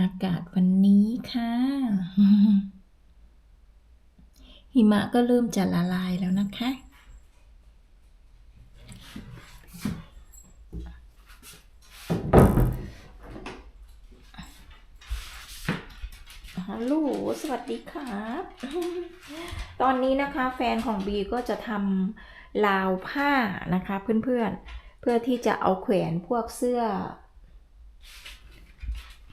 อากาศวันนี้ค่ะ หิมะก็เริ่มจะละลายแล้วนะคะ ฮัลโหล สวัสดีครับ ตอนนี้นะคะแฟนของบีก็จะทำราวผ้านะคะเพื่อนๆเพื่อที่จะเอาแขวนพวกเสื้อ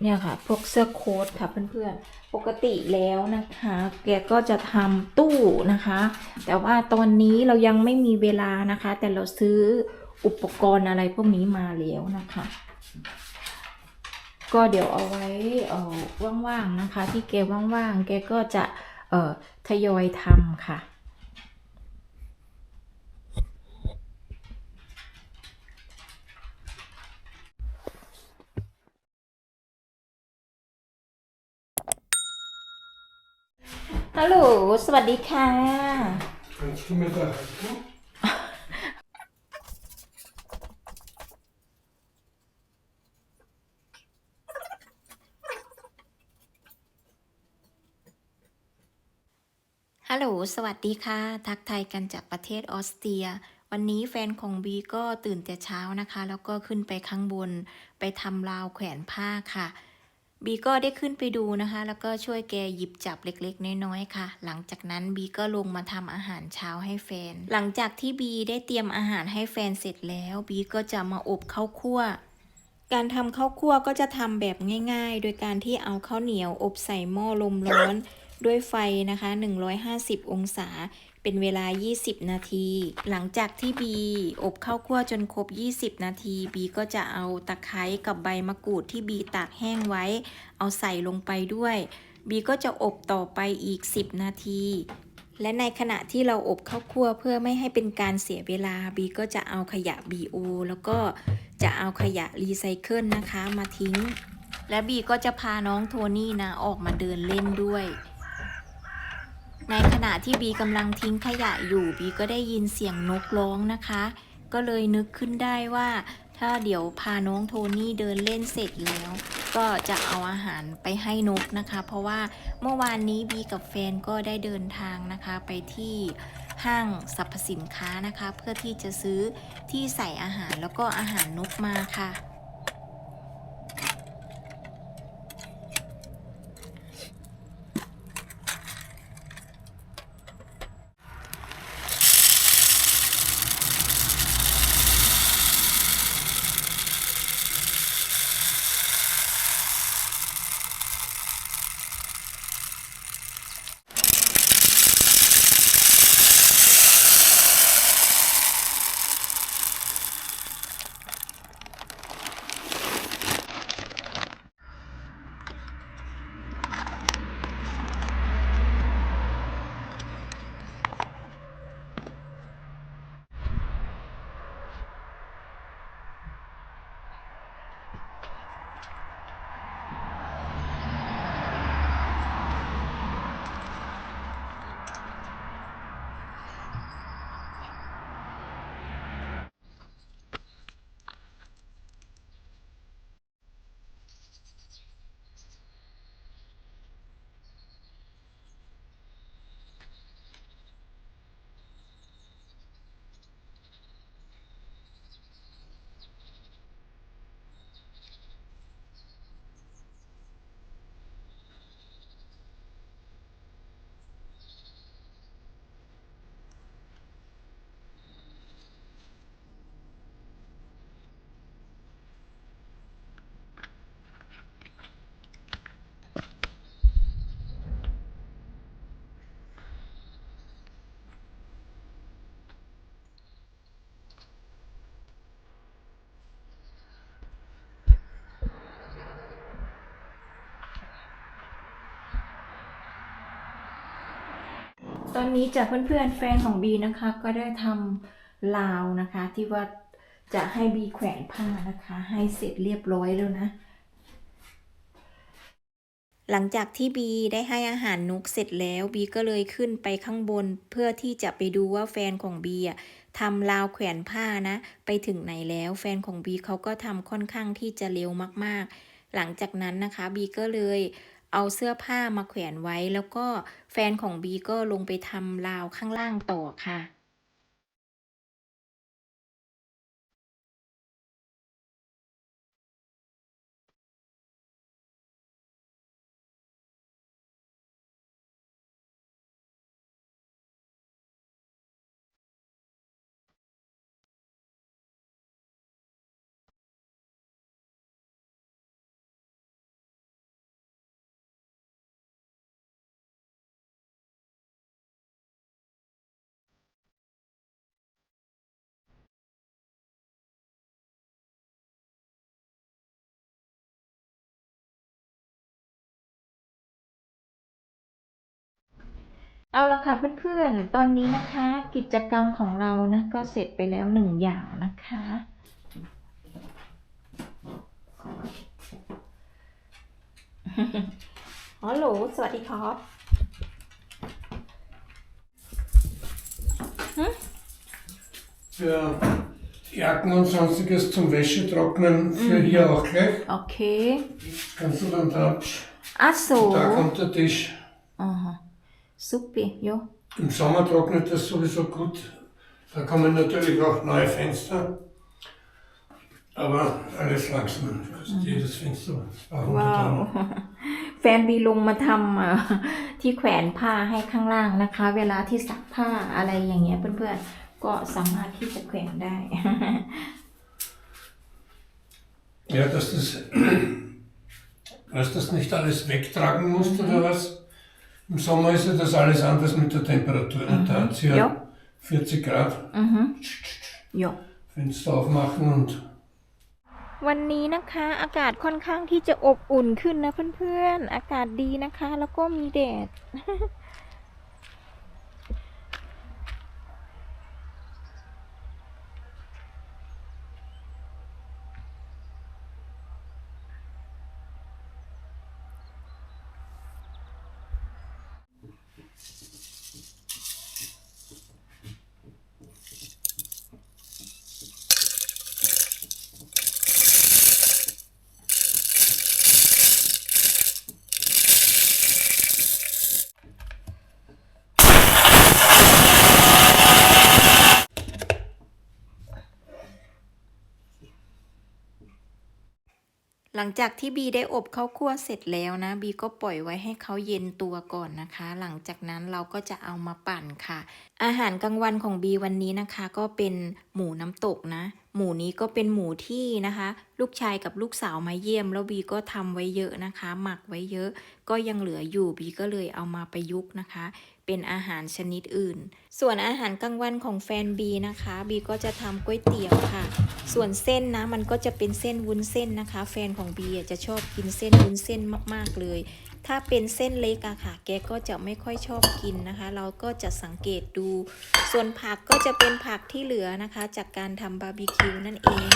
เนี่ยค่ะ พวกเสื้อโค้ทค่ะเพื่อนๆ ปกติแล้วนะคะ แกก็จะทำตู้นะคะ แต่ว่าตอนนี้เรายังไม่มีเวลานะคะ แต่เราซื้ออุปกรณ์อะไรพวกนี้มาแล้วนะคะ ก็เดี๋ยวเอาไว้ว่างๆนะคะ ที่แกว่างๆ แกก็จะทยอยทำค่ะ ฮัลโหล สวัสดีค่ะ Kannst du mir da helfen? ฮัลโหล สวัสดีค่ะ ทักทายกันจากประเทศออสเตรีย วันนี้แฟนของบีก็ตื่นแต่เช้านะคะ แล้วก็ขึ้นไปข้างบน ไปทำราวแขวนผ้าค่ะ บีก็ได้ขึ้นไปดูนะคะ แล้วก็ช่วยแกหยิบจับเล็กๆ น้อยๆค่ะ หลังจากนั้นบีก็ลงมาทำอาหารเช้าให้แฟน หลังจากที่บีได้เตรียมอาหารให้แฟนเสร็จแล้วบีก็จะมาอบข้าวคั่ว การทำข้าวคั่วก็จะทำแบบง่าย ๆ โดยการที่เอาข้าวเหนียว อบใส่หม้อลมร้อนด้วยไฟนะคะ 150 องศา เป็นเวลา 20 นาที หลังจากที่บีอบข้าวคั่วจนครบ 20 นาทีบีก็จะเอาตะไคร้กับใบมะกรูดที่บีตากแห้งไว้ เอาใส่ลงไปด้วยบีก็จะอบต่อไปอีก 10 นาที และในขณะที่เราอบข้าวคั่วเพื่อไม่ให้เป็นการเสียเวลาบีก็จะเอาขยะ BO แล้วก็จะเอาขยะรีไซเคิลนะคะมาทิ้ง และบีก็จะพาน้องโทนี่นะออกมาเดินเล่นด้วย ในขณะที่บีกำลังทิ้งขยะอยู่บีก็ได้ยินเสียงนกร้องนะคะ ก็เลยนึกขึ้นได้ว่า ถ้าเดี๋ยวพาน้องโทนี่เดินเล่นเสร็จแล้ว ก็จะเอาอาหารไปให้นกนะคะ เพราะว่าเมื่อวานนี้บีกับแฟนก็ได้เดินทางนะคะไปที่ห้างสรรพสินค้านะคะ เพื่อที่จะซื้อที่ใส่อาหารแล้วก็อาหารนกมาค่ะ ตอนนี้จากเพื่อนๆแฟนของบีนะคะ ก็ได้ทำลาวนะคะ ที่ว่าจะให้บีแขวนผ้านะคะ ให้เสร็จเรียบร้อยแล้วนะ หลังจากที่บีได้ให้อาหารนกเสร็จแล้วบีก็เลยขึ้นไปข้างบนเพื่อที่จะไปดูว่าแฟนของบีอะทำราวแขวนผ้านะ ไปถึงไหนแล้วแฟนของบีเขาก็ทำค่อนข้างที่จะเร็วมากๆ หลังจากนั้นนะคะบีก็เลย เอาเสื้อผ้ามาแขวนไว้ แล้วก็แฟนของบีก็ลงไปทำราวข้างล่างต่อค่ะ เอาละค่ะเพื่อนๆ ตอนนี้นะคะ กิจกรรมของเรานะก็เสร็จไปแล้วหนึ่งอย่างนะคะ ฮัลโหล สวัสดีครับ Für Jacken und sonstiges zum Wäschetrocknen für hier auch gleich. โอเค Kannst du dann da, อะโซ da kommt der Tisch. อ่า ฮะซุปปีโย Im Sommer trocknet das sowieso gut. Da kommen natürlich auch neue Fenster. Aber alles langsam. Fast Jedes Fenster ein paar hundert ว้าว Euro. แฟนบีลงมาทำเอ่อที่แขวนผ้าให้ข้างล่างนะคะ เวลาที่ซักผ้าอะไรอย่างเงี้ยเพื่อนๆ ก็สามารถที่จะแขวนได้ Ja, dass das, dass das nicht alles wegtragen musst oder was. Im Sommer ist ja das alles anders mit der Temperatur. ne? Da hat ja, Ja. 40 Grad. อือฮึโย Fenster aufmachen und วันนี้นะคะ อากาศค่อนข้างที่จะอบอุ่นขึ้นนะเพื่อนๆ อากาศดีนะคะ แล้วก็มีแดด หลังจากที่บีได้อบข้าวคั่วเสร็จแล้วนะ บีก็ปล่อยไว้ให้เขาเย็นตัวก่อนนะคะ หลังจากนั้นเราก็จะเอามาปั่นค่ะ อาหารกลางวันของบีวันนี้นะคะ ก็เป็นหมูน้ำตกนะ หมูนี้ก็เป็นหมูที่นะคะ ลูกชายกับลูกสาวมาเยี่ยม แล้วบีก็ทำไว้เยอะนะคะ หมักไว้เยอะ ก็ยังเหลืออยู่บีก็เลยเอามาประยุกต์นะคะ เป็นอาหารชนิดอื่น ส่วนอาหารกลางวันของแฟนบีนะคะบีก็จะทำก๋วยเตี๋ยวค่ะ ส่วนเส้นนะมันก็จะเป็นเส้นวุ้นเส้นนะคะ แฟนของบีจะชอบกินเส้นวุ้นเส้นมากๆเลย ถ้าเป็นเส้นเล็กอะค่ะ แกก็จะไม่ค่อยชอบกินนะคะ เราก็จะสังเกตดู ส่วนผักก็จะเป็นผักที่เหลือนะคะ จากการทำบาร์บีคิวนั่นเอง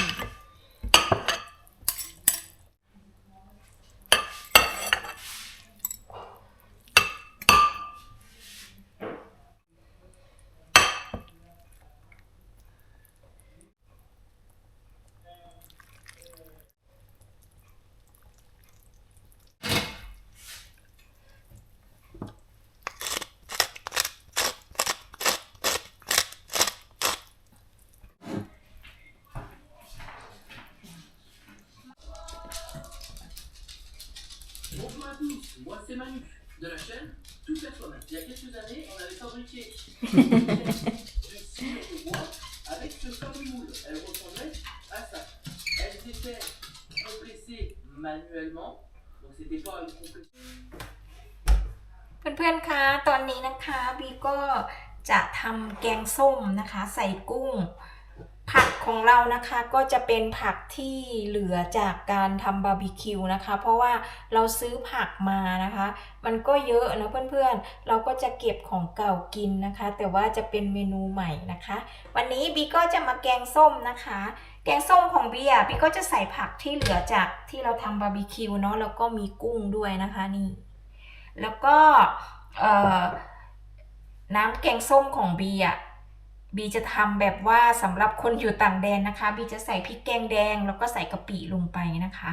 c'est Manu de la chaîne Tout faire soi-même. Il y a quelques années, on avait fabriqué du cire de bois avec ce fameux moule. Elles ressemblaient à ça. Elles étaient compressées manuellement, donc c'était pas une compression. เพื่อนๆ คะ ตอนนี้นะคะบีก็จะทำแกงส้มนะคะ ใส่กุ้ง ผักของเรานะคะก็จะเป็นผักที่เหลือจากการทำบาร์บีคิวนะคะ เพราะว่าเราซื้อผักมานะคะ มันก็เยอะนะเพื่อนๆ เราก็จะเก็บของเก่ากินนะคะ แต่ว่าจะเป็นเมนูใหม่นะคะ วันนี้บีก็จะมาแกงส้มนะคะ แกงส้มของบีอะบีก็จะใส่ผักที่เหลือจากที่เราทำบาร์บีคิวเนาะแล้วก็มีกุ้งด้วยนะคะนี่ แล้วก็น้ำแกงส้มของบีอะ บีจะทำแบบว่าสำหรับคนอยู่ต่างแดนนะคะบีจะใส่พริกแกงแดง แล้วก็ใส่กะปิลงไปนะคะ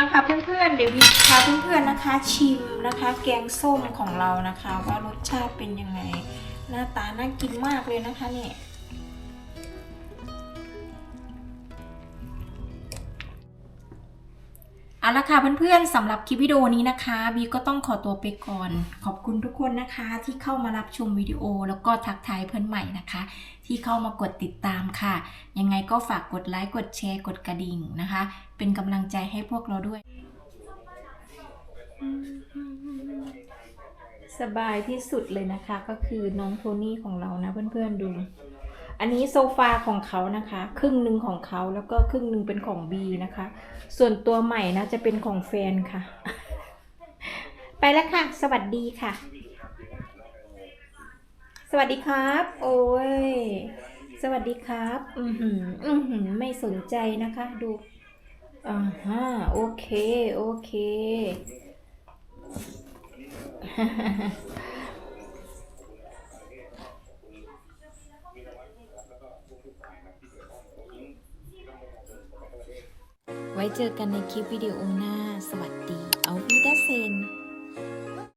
มาค่ะเพื่อนๆ เดี๋ยววิพาเพื่อนๆนะคะ ชิมนะคะ แกงส้มของเรานะคะ ว่ารสชาติเป็นยังไง หน้าตาน่ากินมากเลยนะคะเนี่ย เอาละค่ะเพื่อนๆสำหรับคลิปวิดีโอนี้นะคะบีก็ต้องขอตัวไปก่อน ขอบคุณทุกคนนะคะ ที่เข้ามารับชมวิดีโอ แล้วก็ทักทายเพื่อนใหม่นะคะ ที่เข้ามากดติดตามค่ะ ยังไงก็ฝากกดไลค์กดแชร์กดกระดิ่งนะคะ เป็นกำลังใจให้พวกเราด้วย สบายที่สุดเลยนะคะ ก็คือน้องโทนี่ของเรานะเพื่อนๆดู อันนี้โซฟาของเขานะคะ ครึ่งหนึ่งของเขาแล้วก็ครึ่งหนึ่งเป็นของบีนะคะ ส่วนตัวใหม่นะจะเป็นของแฟนค่ะ ไปแล้วค่ะ สวัสดีค่ะ สวัสดีครับ โอ้ย สวัสดีครับ อือหือ อือหือ ไม่สนใจนะคะ ดูอ่าฮะโอเค โอเค ไว้เจอกันในคลิปวิดีโอหน้า สวัสดี เอาวิดาเซน